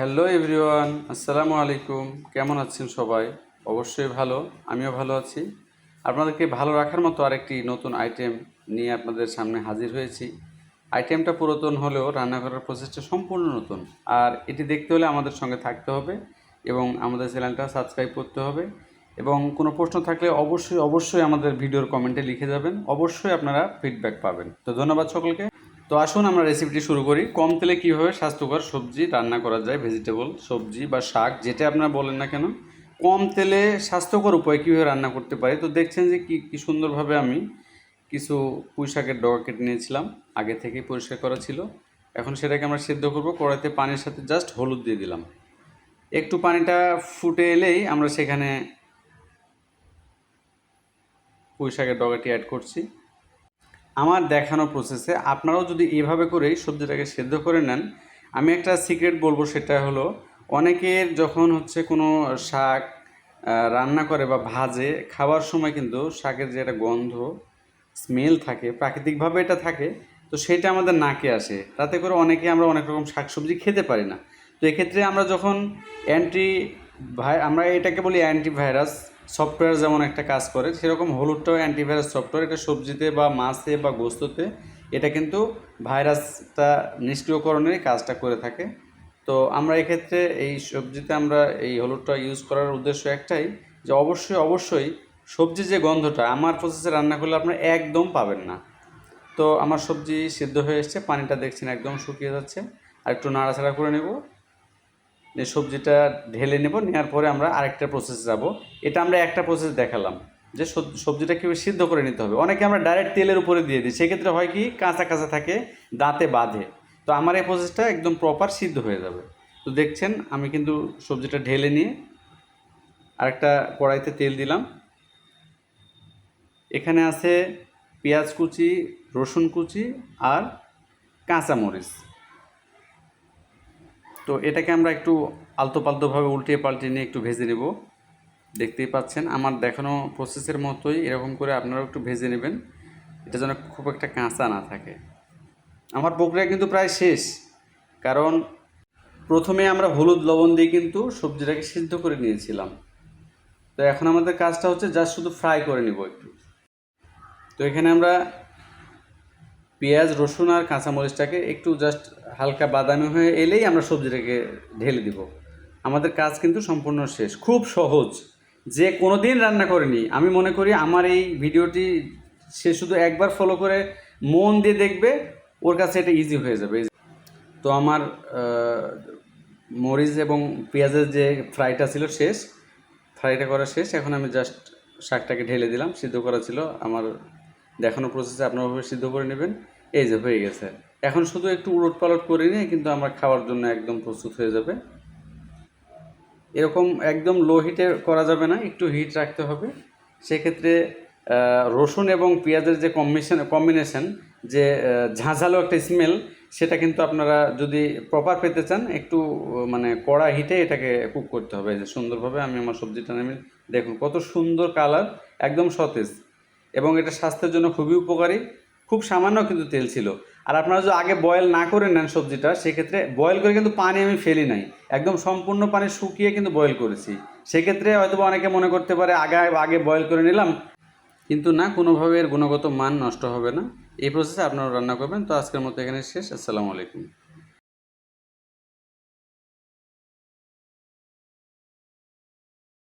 Hello everyone, আসসালামু আলাইকুম। কেমন আছেন সবাই? অবশ্যই ভালো, আমিও ভালো আছি। আপনাদেরকে ভালো রাখার মতো আরেকটি নতুন আইটেম নিয়ে আপনাদের সামনে হাজির হয়েছি। আইটেমটা পুরাতন হলেও রান্না করার প্রসেসটা সম্পূর্ণ নতুন। আর এটি দেখতে হলে আমাদের সঙ্গে থাকতে হবে এবং আমাদের চ্যানেলটা সাবস্ক্রাইব করতে হবে। এবং কোনো প্রশ্ন থাকলে অবশ্যই অবশ্যই আমাদের ভিডিওর কমেন্টে লিখে যাবেন। অবশ্যই আপনারা ফিডব্যাক পাবেন। তো ধন্যবাদ সকলকে। তো আসুন আমরা রেসিপিটি শুরু করি। কম তেলে কীভাবে স্বাস্থ্যকর সবজি রান্না করা যায় ভেজিটেবল সবজি বা শাক, যেটা আপনারা বলেন না কেন? কম তেলে স্বাস্থ্যকর উপায় কীভাবে রান্না করতে পারি? তো দেখছেন যে কী কী সুন্দরভাবে আমি কিছু পুঁই শাকের ডগা কেটে নিয়েছিলাম। আগে থেকেই পরিষ্কার করা ছিল। এখন সেটাকে আমরা সিদ্ধ করব। কড়াইতে পানির সাথে জাস্ট হলুদ দিয়ে দিলাম। একটু পানিটা ফুটে এলেই আমরা সেখানে পুঁই শাকের ডগাটি অ্যাড করছি। আমার দেখানো প্রসেসে আপনারাও যদি এভাবে করেই সবজিটাকে সেদ্ধ করে নেন, আমি একটা সিক্রেট বলব সেটা হলো, অনেকের যখন হচ্ছে কোনো শাক রান্না করে বা ভাজে, খাওয়ার সময় কিন্তু শাকের যে একটা গন্ধ স্মেল থাকে, প্রাকৃতিকভাবে এটা থাকে, তো সেটা আমাদের নাকে আসে। তাতে করে অনেকে আমরা অনেক রকম শাকসবজি খেতে পারি না। তো এক্ষেত্রে আমরা যখন অ্যান্টি ভাই আমরা এটাকে বলি অ্যান্টিভাইরাস সফটওয়্যার যেমন একটা কাজ করে, সেরকম হলুদটাও অ্যান্টিভাইরাস সফটওয়্যার এটা সবজিতে বা মাছে বা গোস্ততে এটা কিন্তু ভাইরাসটা নিষ্ক্রিয়করণের কাজটা করে থাকে। তো আমরা এক্ষেত্রে এই সবজিতে আমরা এই হলুদটা ইউজ করার উদ্দেশ্য একটাই যে অবশ্যই অবশ্যই সবজির যে গন্ধটা, আমার প্রসেসে রান্না করলে আপনারা একদম পাবেন না। তো আমার সবজি সিদ্ধ হয়ে এসছে, পানিটা দেখছেন একদম শুকিয়ে যাচ্ছে, আর একটু নাড়াচাড়া করে নেব। সবজিটা ঢেলে নেব নেওয়ার পরে আমরা আরেকটা প্রসেস যাব। এটা আমরা একটা প্রসেস দেখালাম, যে সবজিটা কীভাবে সিদ্ধ করে নিতে হবে। অনেকে আমরা ডাইরেক্ট তেলের উপরে দিয়ে দিই, সেক্ষেত্রে হয় কি, কাঁচা কাঁচা থাকে, দাঁতে বাঁধে। তো আমার এই প্রসেসটা একদম প্রপার সিদ্ধ হয়ে যাবে। তো দেখছেন, আমি কিন্তু সবজিটা ঢেলে নিয়ে আরেকটা কড়াইতে তেল দিলাম। এখানে আছে পেঁয়াজ কুচি, রসুন কুচি আর কাঁচামরিচ। তো এটাকে আমরা একটু আলতো পালতোভাবে উল্টিয়ে পাল্টিয়ে নিয়ে একটু ভেজে নেব। দেখতেই পাচ্ছেন, আমার দেখানো প্রসেসের মতোই এরকম করে আপনারাও একটু ভেজে নেবেন। এটা যেন খুব একটা কাঁচা না থাকে। আমার প্রক্রিয়া কিন্তু প্রায় শেষ, কারণ প্রথমে আমরা হলুদ লবণ দিয়ে কিন্তু সবজিটাকে সিদ্ধ করে নিয়েছিলাম। তো এখন আমাদের কাজটা হচ্ছে জাস্ট শুধু ফ্রাই করে নেব একটু। তো এখানে আমরা পেঁয়াজ, রসুন আর কাঁচামরিচটাকে একটু জাস্ট হালকা বাদামি হয়ে এলেই আমরা সবজিটাকে ঢেলে দিব। আমাদের কাজ কিন্তু সম্পূর্ণ শেষ। খুব সহজ। যে কোনো দিন রান্না করেনি, আমি মনে করি আমার এই ভিডিওটি সে শুধু একবার ফলো করে মন দিয়ে দেখবে, ওর কাছে এটা ইজি হয়ে যাবে। তো আমার মরিচ এবং পেঁয়াজের যে ফ্রাইটা ছিল শেষ, ফ্রাইটা করা শেষ, এখন আমি জাস্ট শাকটাকে ঢেলে দিলাম। সিদ্ধ করা ছিল। আমার দেখানো প্রসেসে আপনারা ওভাবে সিদ্ধ করে নেবেন। এই যে, হয়ে গেছে। এখন শুধু একটু উলট পালট করে নিয়ে কিন্তু আমরা খাওয়ার জন্য একদম প্রস্তুত হয়ে যাবে। এরকম একদম লো হিটে করা যাবে না, একটু হিট রাখতে হবে। সেক্ষেত্রে রসুন এবং পেঁয়াজের যে কম্বিনেশন কম্বিনেশন যে ঝাঁঝালো একটা স্মেল সেটা কিন্তু আপনারা যদি প্রপার পেতে চান, একটু মানে কড়া হিটে এটাকে কুক করতে হবে। যে সুন্দরভাবে আমি আমার সবজিটা নামি দেখুন কত সুন্দর কালার একদম সতেজ। এবং এটা স্বাস্থ্যের জন্য খুবই উপকারী। খুব সামান্য কিন্তু তেল ছিল। আর আপনারা যদি আগে বয়েল না করে নেন সবজিটা, সেক্ষেত্রে বয়েল করে কিন্তু পানি আমি ফেলি নাই। একদম সম্পূর্ণ পানি শুকিয়ে কিন্তু বয়েল করেছি। সেক্ষেত্রে হয়তো অনেকে মনে করতে পারে, আগে আগে বয়েল করে নিলাম। কিন্তু না, কোনোভাবে এর গুণগত মান নষ্ট হবে না। এই প্রসেসে আপনারা রান্না করবেন। তো আজকের মতো এখানে শেষ। আসসালামু আলাইকুম।